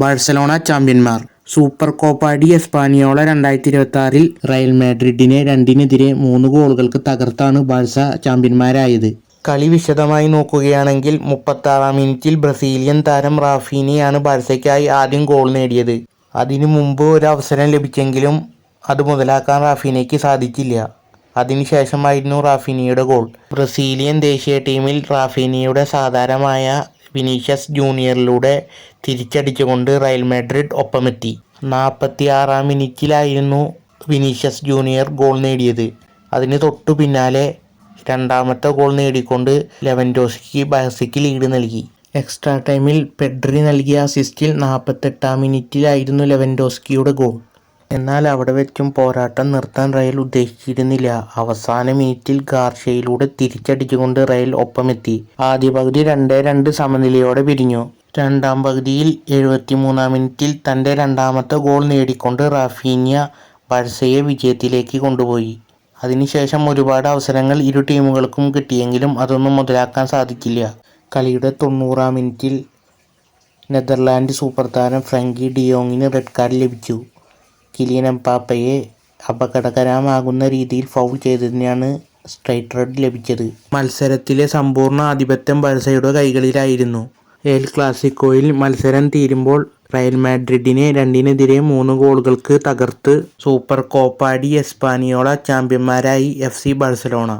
Barcelona ചാമ്പ്യന്മാർ. Super Copa de എസ്പാനിയോള രണ്ടായിരത്തി ഇരുപത്തി ആറിൽ റയൽ മാഡ്രിഡിനെ രണ്ടിനെതിരെ മൂന്ന് ഗോളുകൾക്ക് തകർത്താണ് ബാഴ്സ ചാമ്പ്യന്മാരായത്. കളി വിശദമായി നോക്കുകയാണെങ്കിൽ മുപ്പത്താറാം മിനിറ്റിൽ ബ്രസീലിയൻ താരം റാഫീനിയാണ് ബാഴ്സയ്ക്കായി ആദ്യം ഗോൾ നേടിയത്. അതിനു മുമ്പ് ഒരു അവസരം ലഭിച്ചെങ്കിലും അത് മുതലാക്കാൻ റാഫീനയ്ക്ക് സാധിച്ചില്ല. അതിനുശേഷമായിരുന്നു റാഫിനിയുടെ ഗോൾ. ബ്രസീലിയൻ ദേശീയ ടീമിൽ റാഫിനിയുടെ സാധാരണമായ വിനീഷ്യസ് ജൂനിയറിലൂടെ തിരിച്ചടിച്ചുകൊണ്ട് റയൽ മാഡ്രിഡ് ഒപ്പമെത്തി. നാൽപ്പത്തി ആറാം മിനിറ്റിലായിരുന്നു വിനീഷ്യസ് ജൂനിയർ ഗോൾ നേടിയത്. അതിന് തൊട്ടു പിന്നാലെ രണ്ടാമത്തെ ഗോൾ നേടിക്കൊണ്ട് ലെവൻഡോസ്കി ബഹസിക്ക് ലീഡ് നൽകി. എക്സ്ട്രാ ടൈമിൽ പെഡ്രി നൽകിയ അസിസ്റ്റിൽ നാൽപ്പത്തെട്ടാം മിനിറ്റിലായിരുന്നു ലെവൻഡോസ്കിയുടെ ഗോൾ. എന്നാൽ അവിടെ വെച്ചും പോരാട്ടം നിർത്താൻ റയൽ ഉദ്ദേശിച്ചിരുന്നില്ല. അവസാന മിനിറ്റിൽ ഗാർഷയിലൂടെ തിരിച്ചടിച്ചുകൊണ്ട് റയൽ ഒപ്പമെത്തി. ആദ്യ പകുതി രണ്ടേ രണ്ട് സമനിലയോടെ പിരിഞ്ഞു. രണ്ടാം പകുതിയിൽ എഴുപത്തിമൂന്നാം മിനിറ്റിൽ തന്റെ രണ്ടാമത്തെ ഗോൾ നേടിക്കൊണ്ട് റാഫീനിയ ബാഴ്സയെ വിജയത്തിലേക്ക് കൊണ്ടുപോയി. അതിനുശേഷം ഒരുപാട് അവസരങ്ങൾ ഇരു ടീമുകൾക്കും കിട്ടിയെങ്കിലും അതൊന്നും മുതലാക്കാൻ സാധിക്കില്ല കളിയുടെ തൊണ്ണൂറാം മിനിറ്റിൽ നെതർലാൻഡ് സൂപ്പർ താരം ഫ്രാങ്കി ഡിയോങ്ങിന് റെഡ് കാർഡ് ലഭിച്ചു. കിലിയൻ എംപാപ്പയെ അപകടകരമാകുന്ന രീതിയിൽ ഫൗൾ ചെയ്തതിനാണ് സ്ട്രൈറ്റ് റെഡ് ലഭിച്ചത്. മത്സരത്തിലെ സമ്പൂർണ ആധിപത്യം ബർസയുടെ കൈകളിലായിരുന്നു. എൽ ക്ലാസിക്കോയിൽ മത്സരം തീരുമ്പോൾ റയൽ മാഡ്രിഡിനെ രണ്ടിനെതിരെ മൂന്ന് ഗോളുകൾക്ക് തകർത്ത് സൂപ്പർ കോപ്പാടി എസ്പാനിയോള ചാമ്പ്യന്മാരായി എഫ് സി ബാഴ്സലോണ.